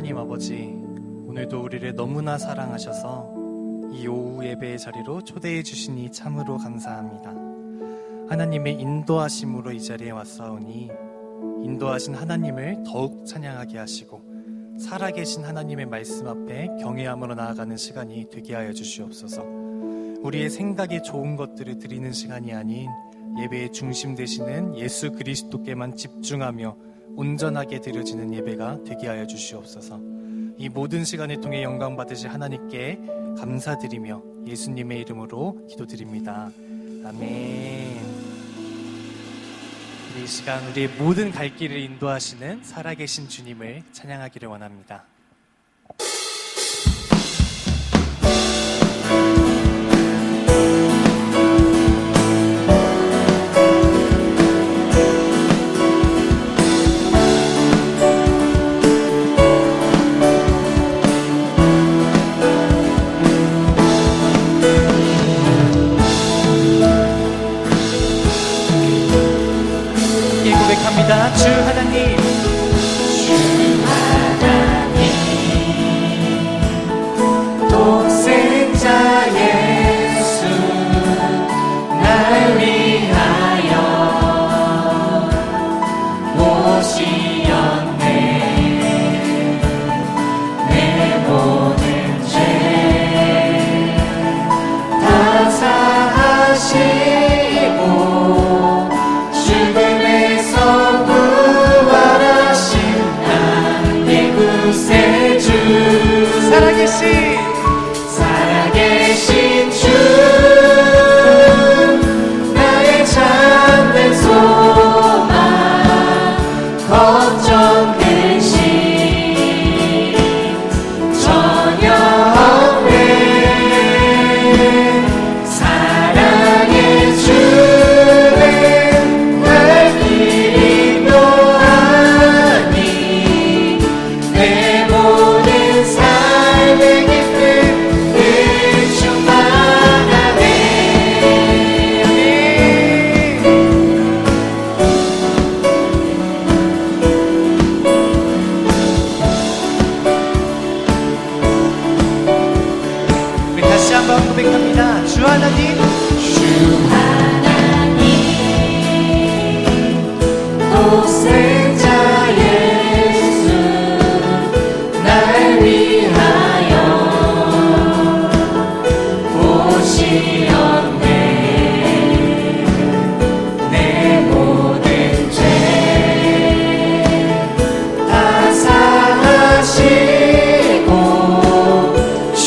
하나님 아버지, 오늘도 우리를 너무나 사랑하셔서 이 오후 예배의 자리로 초대해 주시니 참으로 감사합니다. 하나님의 인도하심으로 이 자리에 왔사오니 인도하신 하나님을 더욱 찬양하게 하시고 살아계신 하나님의 말씀 앞에 경외함으로 나아가는 시간이 되게 하여 주시옵소서. 우리의 생각에 좋은 것들을 드리는 시간이 아닌 예배의 중심 되시는 예수 그리스도께만 집중하며 온전하게 드려지는 예배가 되게 하여 주시옵소서. 이 모든 시간을 통해 영광 받으실 하나님께 감사드리며 예수님의 이름으로 기도드립니다. 아멘. 이 시간 우리의 모든 갈 길을 인도하시는 살아계신 주님을 찬양하기를 원합니다.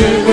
noche.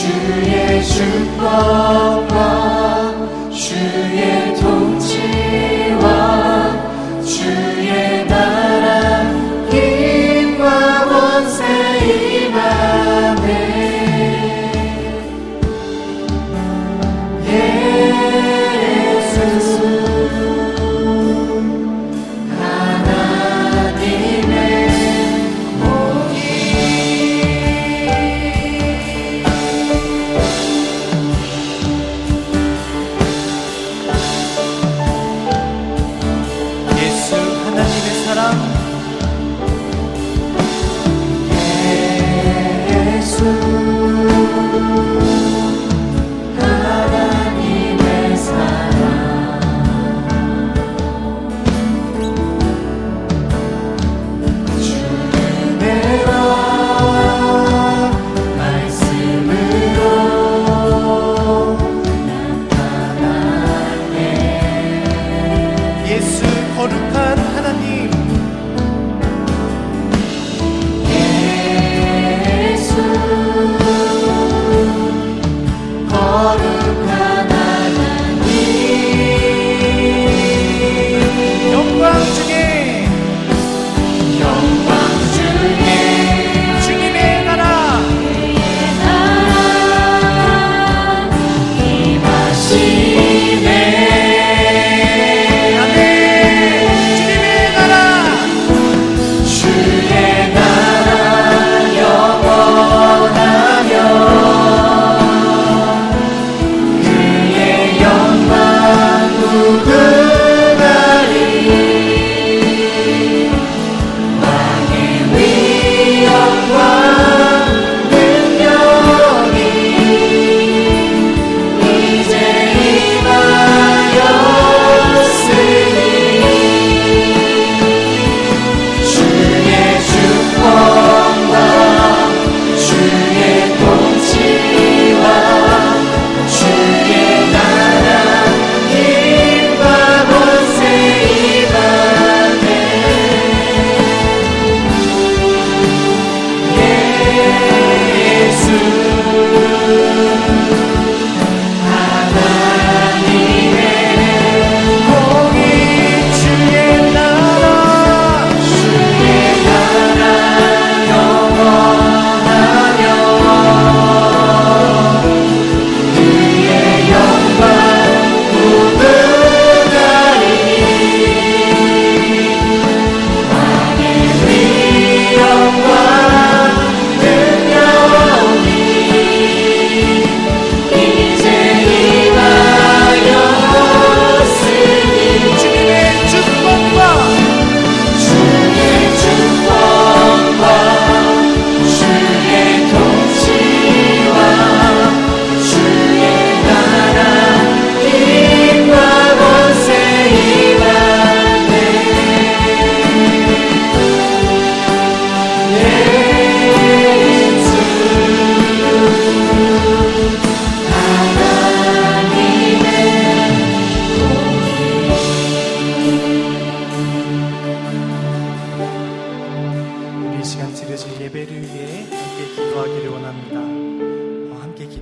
주의 주법 어, 어.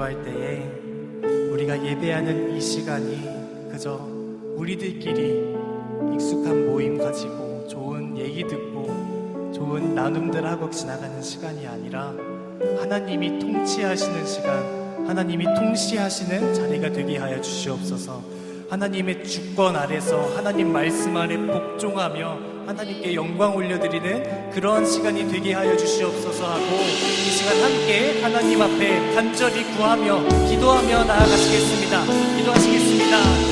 기도할 때에 우리가 예배하는 이 시간이 그저 우리들끼리 익숙한 모임 가지고 좋은 얘기 듣고 좋은 나눔들 하고 지나가는 시간이 아니라 하나님이 통치하시는 시간, 하나님이 통치하시는 자리가 되게 하여 주시옵소서. 하나님의 주권 아래서 하나님 말씀 아래 복종하며 하나님께 영광 올려드리는 그러한 시간이 되게 하여 주시옵소서 하고 이 시간 함께 하나님 앞에 간절히 구하며 기도하며 나아가시겠습니다. 기도하시겠습니다.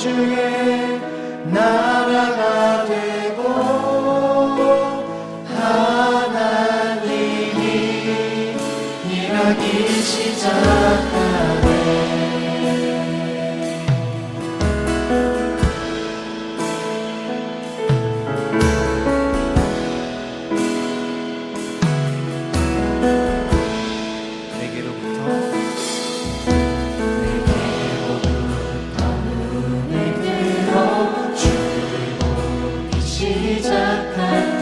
주의 나라가 되고 하나님이 일하기 시작. Saka.